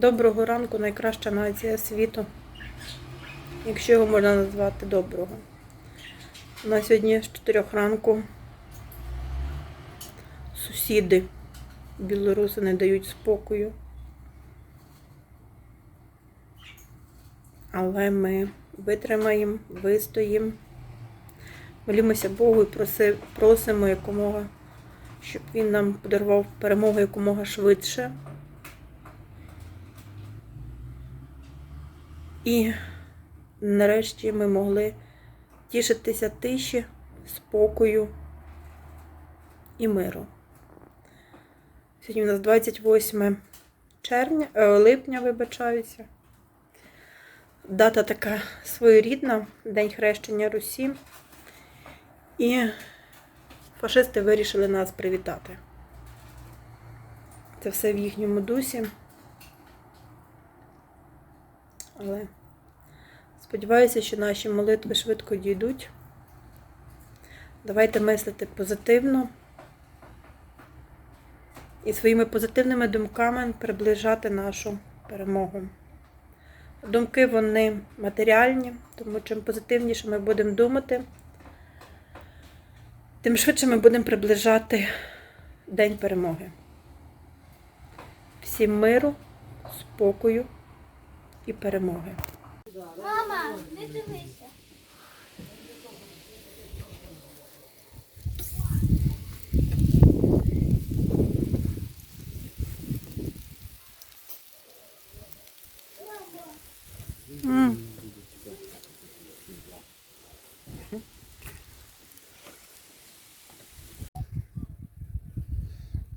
Доброго ранку, найкраща нація світу. Якщо його можна назвати доброго. На сьогодні з 4 ранку сусіди білоруси не дають спокою. Але ми витримаємо, вистоїмо. Молімося Богу і проси- просимо якомога, щоб він нам подарував перемогу якомога швидше. І нарешті ми могли тішитися тиші, спокою і миру. Сьогодні у нас 28 червня, е, липня, вибачаюся. Дата така своєрідна, День хрещення Русі. І фашисти вирішили нас привітати. Це все в їхньому дусі. Але сподіваюся, що наші молитви швидко дійдуть. Давайте мислити позитивно і своїми позитивними думками приближати нашу перемогу. Думки вони матеріальні, тому чим позитивніше ми будемо думати, тим швидше ми будемо приближати День перемоги. Всім миру, спокою і перемоги. Мама, не дивися.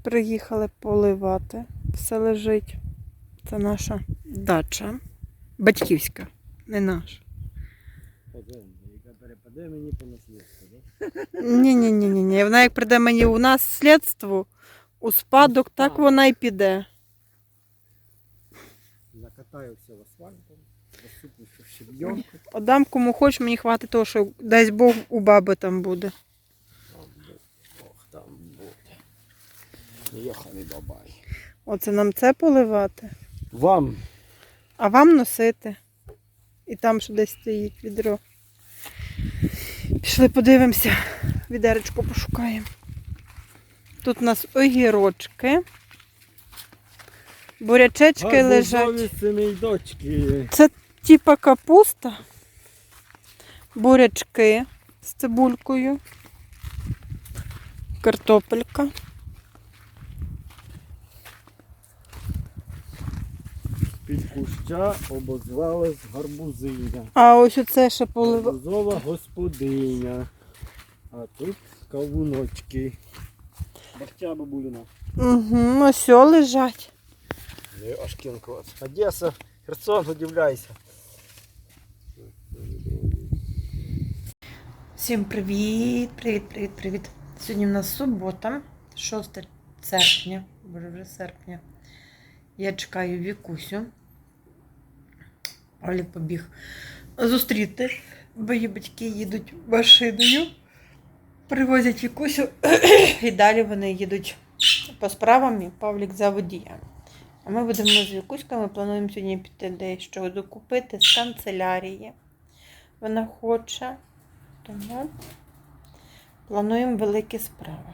Приїхали поливати. Все лежить. Це наша дача. Батьківська, не наша. Яка перепаде мені по наслідству, да? Ні, ні, ні, ні, ні. Вона як прийде мені у нас слідство, у спадок, так вона і піде. Закатаю все в асфальтом, розсуплю в щебйонку. Отдам кому хоч, мені хватить того, що дасть Бог у баби там буде. Ох, там буде. Йоханий бабай. Оце нам це поливати, Вам а вам носити. І там ще десь стоїть відро. Пішли подивимося, відеречко пошукаємо. Тут у нас огірочки. Бурячечки лежать. дочки. Це типа капуста, бурячки з цибулькою, картопелька. Під куща обозвалась гарбузиня. А ось оце ще полива. Гарбузова господиня. А тут кавуночки. Бахтя бабуліна. Угу, ось лежать. Ну, Ашкінко. Одеса, Херсон, удивляйся. Всім привіт, привіт, привіт, привіт. Сьогодні в нас субота, 6 серпня, боже вже серпня. Я чекаю Вікусю. Олі побіг зустріти, бо її батьки їдуть машиною, привозять Вікусю, і далі вони їдуть по справам, і Павлік за водієм. А ми будемо з Вікуськами, плануємо сьогодні піти дещо докупити з канцелярії. Вона хоче. Тому плануємо великі справи.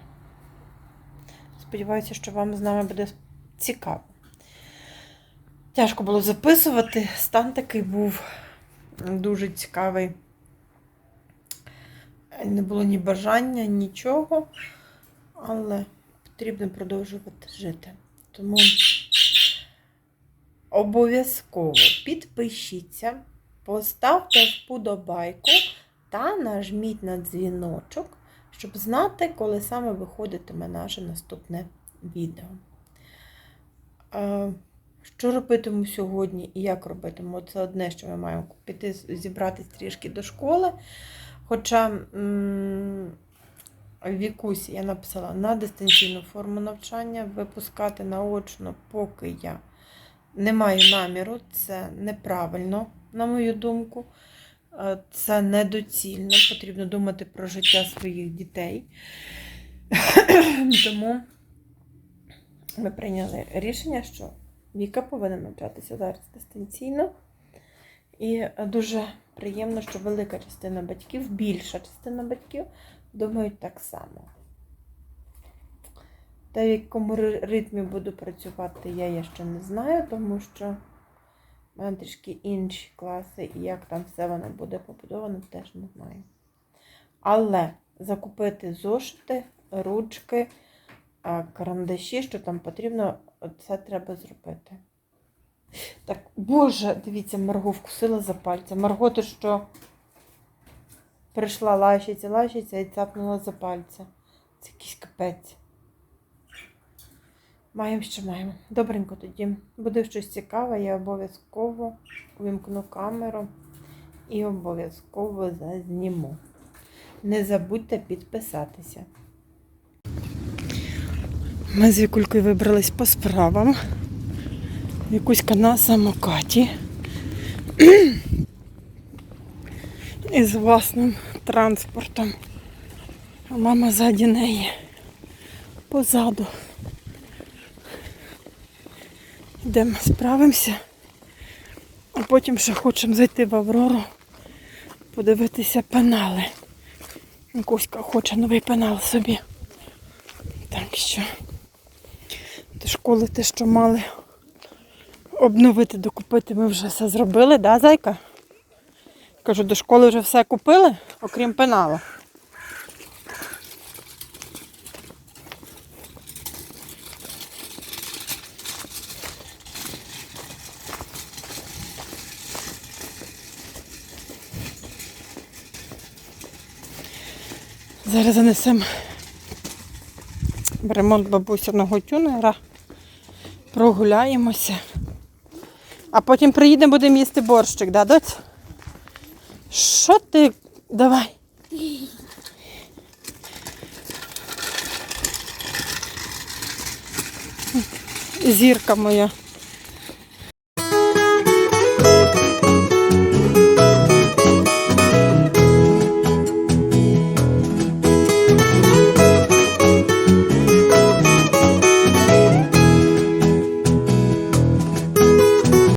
Сподіваюся, що вам з нами буде цікаво. Тяжко було записувати. Стан такий був дуже цікавий. Не було ні бажання, нічого, але потрібно продовжувати жити. Тому обов'язково підпишіться, поставте вподобайку та нажміть на дзвіночок, щоб знати, коли саме виходитиме наше наступне відео. Що робитиму сьогодні і як робитиму? Це одне, що ми маємо піти зібратись трішки до школи. Хоча Вікусі я написала на дистанційну форму навчання, випускати наочно, поки я не маю наміру, це неправильно, на мою думку. Е, Це недоцільно, потрібно думати про життя своїх дітей. Тому ми прийняли рішення, що Віка повинна навчатися зараз дистанційно. І е, дуже приємно, що велика частина батьків, більша частина батьків думають так само. Та в якому ритмі буду працювати, я, я ще не знаю, тому що в мене трішки інші класи, і як там все воно буде побудовано, теж не знаю. Але закупити зошити, ручки, карандаші, що там потрібно, це треба зробити. Так, боже, дивіться, Марго вкусила за пальця. Марго, ти що? Прийшла лащиться, лащиться і цапнула за пальця. Це якийсь капець. Маємо, що маємо. Добренько тоді. Буде щось цікаве, я обов'язково увімкну камеру і обов'язково зазніму. Не забудьте підписатися. Ми з Вікулькою вибрались по справам. Вікуська на самокаті. Із власним транспортом. А мама ззаді неї. Позаду. Йдемо, справимося. А потім ще хочемо зайти в Аврору, подивитися пенали. Кузька хоче новий пенал собі. Так що до школи те, що мали обновити, докупити, ми вже все зробили, да, зайка? Кажу, до школи вже все купили, окрім пенала. Зараз занесемо ремонт бабусиного тюнера, прогуляємося. А потім приїдемо, будемо їсти борщик, да, доць? Що ти? Давай. Зірка моя.